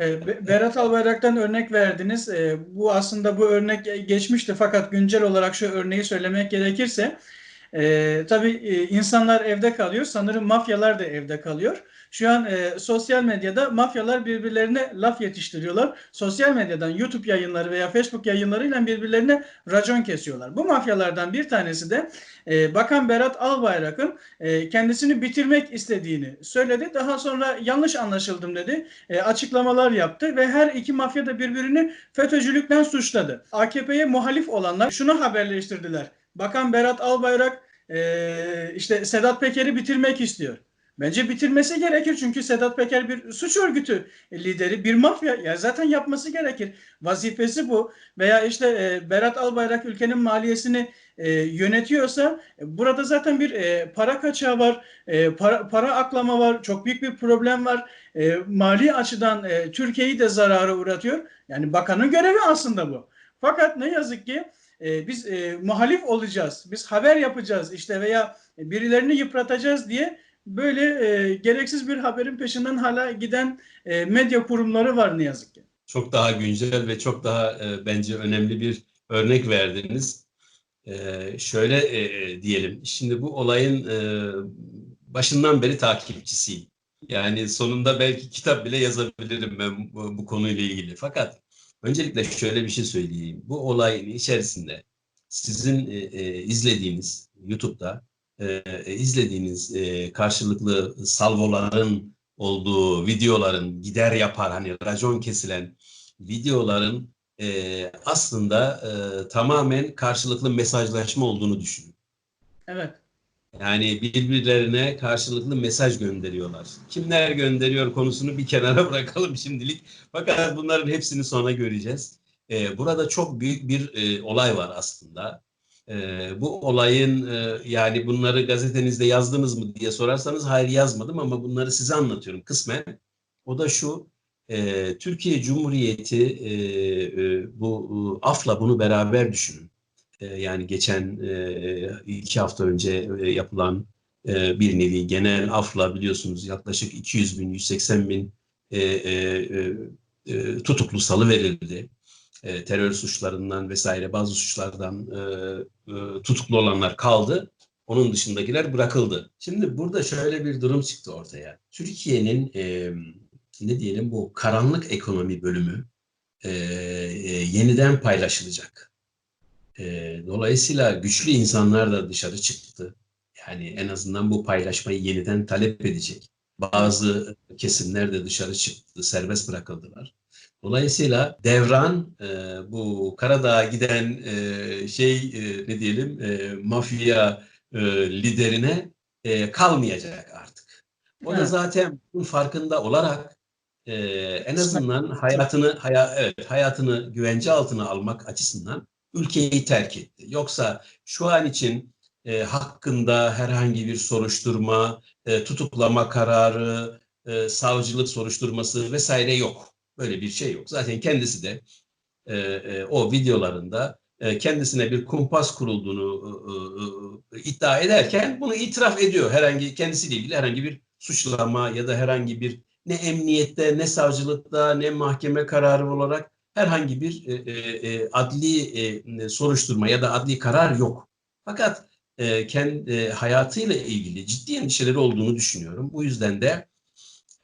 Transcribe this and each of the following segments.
E, Be- Berat Albayrak'tan örnek verdiniz. E, bu aslında bu örnek geçmişti fakat güncel olarak şu örneği söylemek gerekirse e, tabii e, insanlar evde kalıyor. Sanırım mafyalar da evde kalıyor. Şu an e, sosyal medyada mafyalar birbirlerine laf yetiştiriyorlar. Sosyal medyadan YouTube yayınları veya Facebook yayınlarıyla birbirlerine racon kesiyorlar. Bu mafyalardan bir tanesi de e, Bakan Berat Albayrak'ın e, kendisini bitirmek istediğini söyledi. Daha sonra yanlış anlaşıldım dedi. E, açıklamalar yaptı ve her iki mafya da birbirini FETÖ'cülükten suçladı. AKP'ye muhalif olanlar şunu haberleştirdiler. Bakan Berat Albayrak e, işte Sedat Peker'i bitirmek istiyor. Bence bitirmesi gerekir çünkü Sedat Peker bir suç örgütü lideri, bir mafya. Ya zaten yapması gerekir. Vazifesi bu. Veya işte e, Berat Albayrak ülkenin maliyesini e, yönetiyorsa e, burada zaten bir e, para kaçağı var, e, para, para aklama var, çok büyük bir problem var. E, mali açıdan e, Türkiye'yi de zarara uğratıyor. Yani bakanın görevi aslında bu. Fakat ne yazık ki e, biz e, muhalif olacağız, biz haber yapacağız işte veya birilerini yıpratacağız diye böyle e, gereksiz bir haberin peşinden hala giden e, medya kurumları var ne yazık ki. Çok daha güncel ve çok daha e, bence önemli bir örnek verdiniz. E, şöyle e, diyelim, şimdi bu olayın e, başından beri takipçisiyim. Yani sonunda belki kitap bile yazabilirim ben bu, bu konuyla ilgili. Fakat öncelikle şöyle bir şey söyleyeyim. Bu olayın içerisinde sizin e, e, izlediğiniz YouTube'da e, izlediğiniz e, karşılıklı salvoların olduğu videoların gider yapar hani racon kesilen videoların e, aslında e, tamamen karşılıklı mesajlaşma olduğunu düşünün. Evet. Yani birbirlerine karşılıklı mesaj gönderiyorlar. Kimler gönderiyor konusunu bir kenara bırakalım şimdilik. Fakat bunların hepsini sonra göreceğiz. E, burada çok büyük bir e, olay var aslında. E, bu olayın e, yani bunları gazetenizde yazdınız mı diye sorarsanız hayır yazmadım ama bunları size anlatıyorum kısmen. O da şu, e, Türkiye Cumhuriyeti e, e, bu AF'la bunu beraber düşünün. E, yani geçen e, iki hafta önce e, yapılan e, bir nevi genel AF'la biliyorsunuz yaklaşık 200 bin, 180 bin tutuklu salı verildi terör suçlarından vesaire bazı suçlardan tutuklu olanlar kaldı. Onun dışındakiler bırakıldı. Şimdi burada şöyle bir durum çıktı ortaya. Türkiye'nin ne diyelim bu karanlık ekonomi bölümü yeniden paylaşılacak. E, dolayısıyla güçlü insanlar da dışarı çıktı. Yani en azından bu paylaşmayı yeniden talep edecek. Bazı kesimler de dışarı çıktı, serbest bırakıldılar. Dolayısıyla devran e, bu Karadağ'a giden e, şey e, ne diyelim e, mafya e, liderine e, kalmayacak artık. O evet. da zaten bunun farkında olarak e, en azından hayatını haya, evet hayatını güvence altına almak açısından ülkeyi terk etti. Yoksa şu an için e, hakkında herhangi bir soruşturma, e, tutuklama kararı, e, savcılık soruşturması vesaire yok. Böyle bir şey yok. Zaten kendisi de e, e, o videolarında e, kendisine bir kumpas kurulduğunu e, e, iddia ederken bunu itiraf ediyor. Herhangi kendisiyle ilgili herhangi bir suçlama ya da herhangi bir ne emniyette ne savcılıkta ne mahkeme kararı olarak herhangi bir e, e, adli e, soruşturma ya da adli karar yok. Fakat e, kendi e, hayatıyla ilgili ciddi endişeleri olduğunu düşünüyorum. Bu yüzden de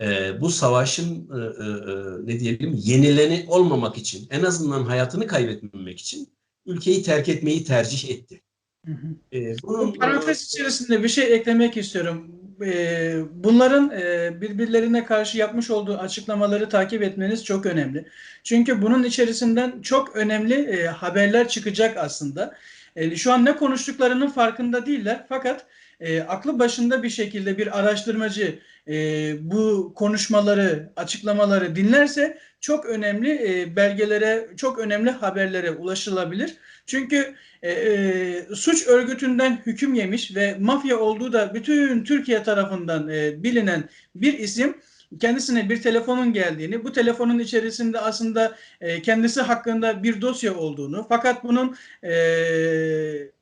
e, bu savaşın e, e, e, ne diyelim yenileni olmamak için en azından hayatını kaybetmemek için ülkeyi terk etmeyi tercih etti. Hı hı. E, bu parantez içerisinde bir şey eklemek istiyorum. E, bunların e, birbirlerine karşı yapmış olduğu açıklamaları takip etmeniz çok önemli. Çünkü bunun içerisinden çok önemli e, haberler çıkacak aslında. E, şu an ne konuştuklarının farkında değiller fakat e, aklı başında bir şekilde bir araştırmacı e, bu konuşmaları, açıklamaları dinlerse çok önemli e, belgelere, çok önemli haberlere ulaşılabilir. Çünkü e, e, suç örgütünden hüküm yemiş ve mafya olduğu da bütün Türkiye tarafından e, bilinen bir isim kendisine bir telefonun geldiğini, bu telefonun içerisinde aslında e, kendisi hakkında bir dosya olduğunu, fakat bunun e,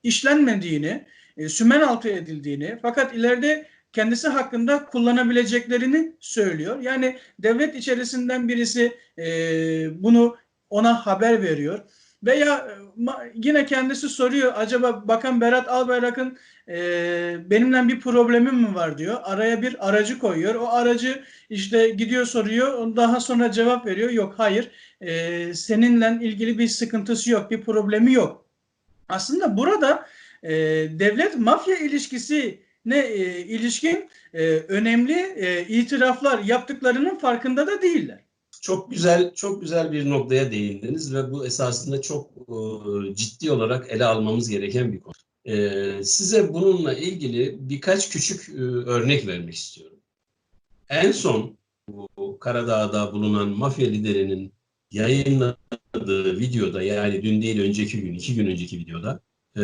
işlenmediğini, e, sümen altı edildiğini, fakat ileride kendisi hakkında kullanabileceklerini söylüyor. Yani devlet içerisinden birisi e, bunu ona haber veriyor. Veya yine kendisi soruyor acaba Bakan Berat Albayrak'ın e, benimle bir problemim mi var diyor. Araya bir aracı koyuyor. O aracı işte gidiyor soruyor. Daha sonra cevap veriyor. Yok hayır e, seninle ilgili bir sıkıntısı yok. Bir problemi yok. Aslında burada e, devlet mafya ilişkisi ne e, ilişkin e, önemli e, itiraflar yaptıklarının farkında da değiller. Çok güzel, çok güzel bir noktaya değindiniz ve bu esasında çok e, ciddi olarak ele almamız gereken bir konu. E, size bununla ilgili birkaç küçük e, örnek vermek istiyorum. En son bu Karadağ'da bulunan mafya liderinin yayınladığı videoda yani dün değil önceki gün, iki gün önceki videoda e,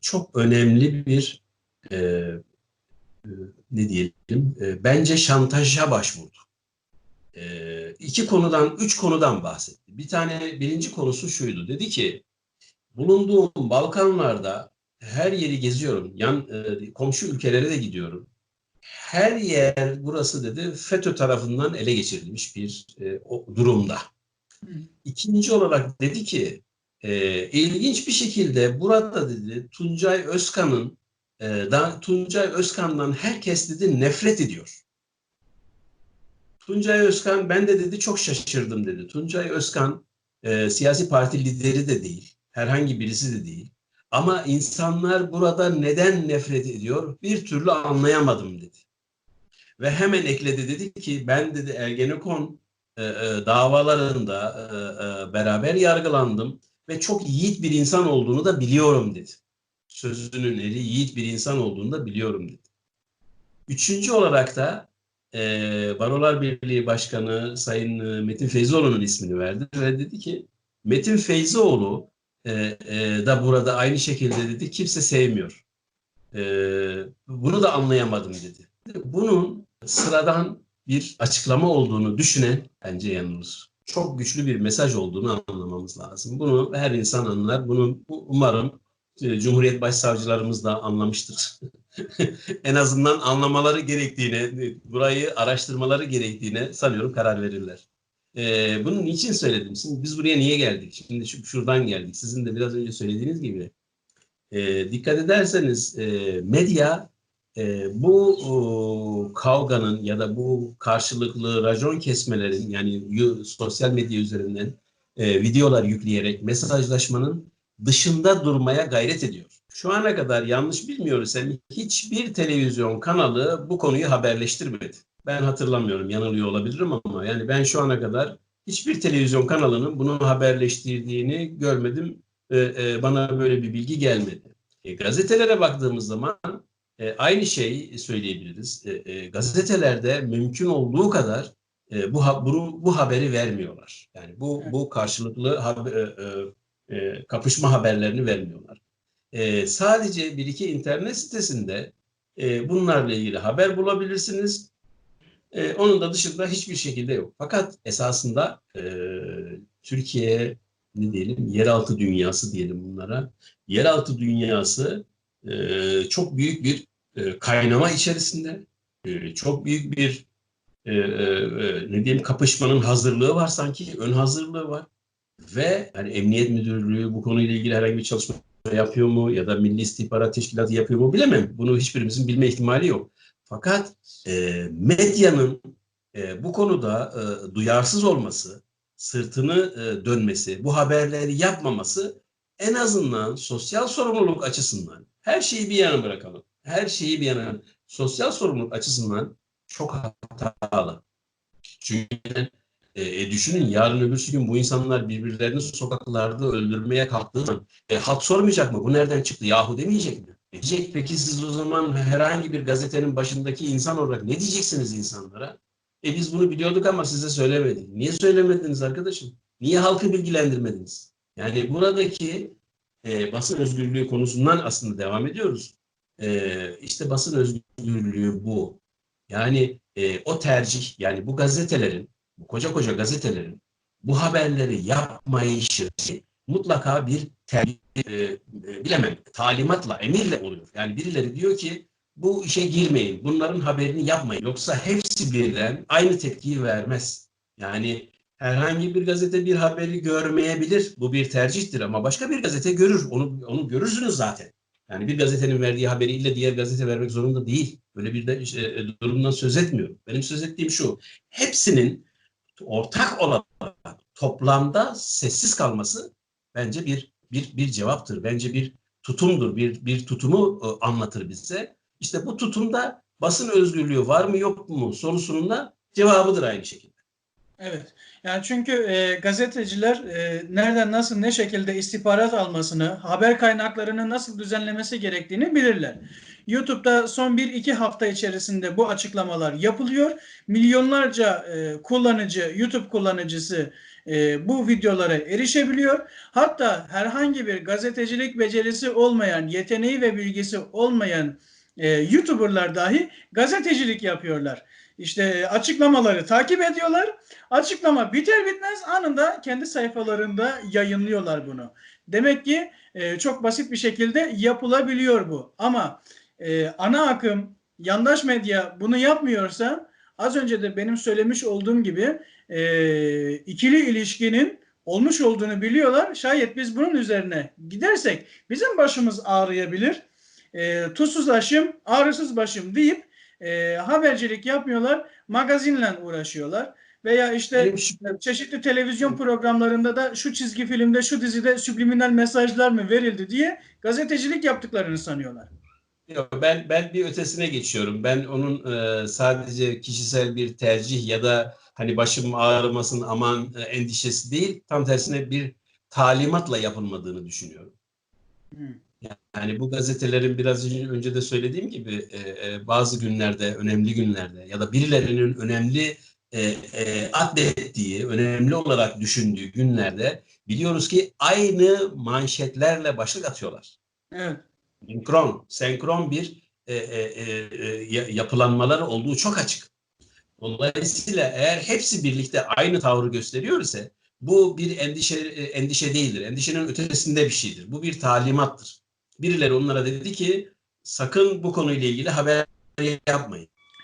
çok önemli bir e, e, ne diyelim e, bence şantaja başvurdu. E, iki konudan, üç konudan bahsetti. Bir tane birinci konusu şuydu. Dedi ki bulunduğum Balkanlarda her yeri geziyorum. Yan e, komşu ülkelere de gidiyorum. Her yer burası dedi FETÖ tarafından ele geçirilmiş bir e, o, durumda. İkinci olarak dedi ki e, ilginç bir şekilde burada dedi Tuncay Özkan'ın e, da, Tuncay Özkan'dan herkes dedi nefret ediyor. Tuncay Özkan ben de dedi çok şaşırdım dedi. Tuncay Özkan e, siyasi parti lideri de değil. Herhangi birisi de değil. Ama insanlar burada neden nefret ediyor bir türlü anlayamadım dedi. Ve hemen ekledi dedi ki ben dedi Ergenekon e, e, davalarında e, e, beraber yargılandım ve çok yiğit bir insan olduğunu da biliyorum dedi. Sözünün eri yiğit bir insan olduğunu da biliyorum dedi. Üçüncü olarak da e, Barolar Birliği Başkanı Sayın e, Metin Feyzoğlu'nun ismini verdi ve dedi ki Metin Feyzoğlu e, e, da burada aynı şekilde dedi kimse sevmiyor. E, bunu da anlayamadım dedi. Bunun sıradan bir açıklama olduğunu düşünen bence yanılır. Çok güçlü bir mesaj olduğunu anlamamız lazım. Bunu her insan anlar. Bunu umarım Cumhuriyet Başsavcılarımız da anlamıştır. en azından anlamaları gerektiğine, burayı araştırmaları gerektiğine sanıyorum karar verirler. Ee, bunun için söyledim. Şimdi biz buraya niye geldik? Şimdi şu, şuradan geldik. Sizin de biraz önce söylediğiniz gibi. E, dikkat ederseniz e, medya e, bu o, kavganın ya da bu karşılıklı racon kesmelerin yani sosyal medya üzerinden e, videolar yükleyerek mesajlaşmanın dışında durmaya gayret ediyor. Şu ana kadar yanlış bilmiyoruz hem hiçbir televizyon kanalı bu konuyu haberleştirmedi. Ben hatırlamıyorum yanılıyor olabilirim ama yani ben şu ana kadar hiçbir televizyon kanalının bunu haberleştirdiğini görmedim. E, e, bana böyle bir bilgi gelmedi. E, gazetelere baktığımız zaman e, aynı şeyi söyleyebiliriz. E, e, gazetelerde mümkün olduğu kadar e, bu bunu, bu haberi vermiyorlar. Yani bu bu karşılıklı haber, e, e, e, kapışma haberlerini vermiyorlar. E, sadece bir iki internet sitesinde e, bunlarla ilgili haber bulabilirsiniz. E, onun da dışında hiçbir şekilde yok. Fakat esasında e, Türkiye ne diyelim yeraltı dünyası diyelim bunlara. Yeraltı dünyası e, çok büyük bir e, kaynama içerisinde, e, çok büyük bir e, e, ne diyelim kapışmanın hazırlığı var sanki, ön hazırlığı var. Ve yani Emniyet Müdürlüğü bu konuyla ilgili herhangi bir çalışma yapıyor mu ya da Milli İstihbarat Teşkilatı yapıyor mu bilemem. Bunu hiçbirimizin bilme ihtimali yok. Fakat e, medyanın e, bu konuda e, duyarsız olması, sırtını e, dönmesi, bu haberleri yapmaması en azından sosyal sorumluluk açısından her şeyi bir yana bırakalım. Her şeyi bir yana sosyal sorumluluk açısından çok hatalı. Çünkü e, e, düşünün yarın öbürsü gün bu insanlar birbirlerini sokaklarda öldürmeye kalktığı zaman e, halk sormayacak mı? Bu nereden çıktı? Yahu demeyecek mi? Diyecek peki siz o zaman herhangi bir gazetenin başındaki insan olarak ne diyeceksiniz insanlara? E biz bunu biliyorduk ama size söylemedik. Niye söylemediniz arkadaşım? Niye halkı bilgilendirmediniz? Yani buradaki e, basın özgürlüğü konusundan aslında devam ediyoruz. E, işte basın özgürlüğü bu. Yani e, o tercih, yani bu gazetelerin, koca koca gazetelerin bu haberleri yapmayışı mutlaka bir ter, e, e, bilemem talimatla, emirle oluyor. Yani birileri diyor ki bu işe girmeyin. Bunların haberini yapmayın. Yoksa hepsi birden aynı tepkiyi vermez. Yani herhangi bir gazete bir haberi görmeyebilir. Bu bir tercihtir ama başka bir gazete görür. Onu onu görürsünüz zaten. Yani bir gazetenin verdiği haberi ille diğer gazete vermek zorunda değil. Böyle bir de işte, durumdan söz etmiyorum. Benim söz ettiğim şu. Hepsinin ortak olarak toplamda sessiz kalması bence bir bir bir cevaptır. Bence bir tutumdur. Bir bir tutumu e, anlatır bize. İşte bu tutumda basın özgürlüğü var mı yok mu sorusunun da cevabıdır aynı şekilde. Evet. Yani çünkü e, gazeteciler e, nereden nasıl ne şekilde istihbarat almasını, haber kaynaklarını nasıl düzenlemesi gerektiğini bilirler. YouTube'da son 1-2 hafta içerisinde bu açıklamalar yapılıyor. Milyonlarca e, kullanıcı, YouTube kullanıcısı e, bu videolara erişebiliyor. Hatta herhangi bir gazetecilik becerisi olmayan, yeteneği ve bilgisi olmayan e, YouTuber'lar dahi gazetecilik yapıyorlar. İşte açıklamaları takip ediyorlar. Açıklama biter bitmez anında kendi sayfalarında yayınlıyorlar bunu. Demek ki e, çok basit bir şekilde yapılabiliyor bu. Ama e, ana akım, yandaş medya bunu yapmıyorsa az önce de benim söylemiş olduğum gibi e, ikili ilişkinin olmuş olduğunu biliyorlar. Şayet biz bunun üzerine gidersek bizim başımız ağrıyabilir. E, tuzsuz aşım, ağrısız başım deyip e, habercilik yapmıyorlar, magazinle uğraşıyorlar. Veya işte çeşitli televizyon programlarında da şu çizgi filmde, şu dizide subliminal mesajlar mı verildi diye gazetecilik yaptıklarını sanıyorlar. Yok, ben ben bir ötesine geçiyorum. Ben onun e, sadece kişisel bir tercih ya da hani başım ağrımasın aman e, endişesi değil, tam tersine bir talimatla yapılmadığını düşünüyorum. Hmm. Yani bu gazetelerin biraz önce de söylediğim gibi e, e, bazı günlerde, önemli günlerde ya da birilerinin önemli e, e, adettiği, önemli olarak düşündüğü günlerde biliyoruz ki aynı manşetlerle başlık atıyorlar. Evet. Senkron, senkron bir e, e, e, yapılanmaları olduğu çok açık. Dolayısıyla eğer hepsi birlikte aynı tavrı gösteriyor ise bu bir endişe endişe değildir. Endişenin ötesinde bir şeydir. Bu bir talimattır. Birileri onlara dedi ki sakın bu konuyla ilgili haber yapmayın.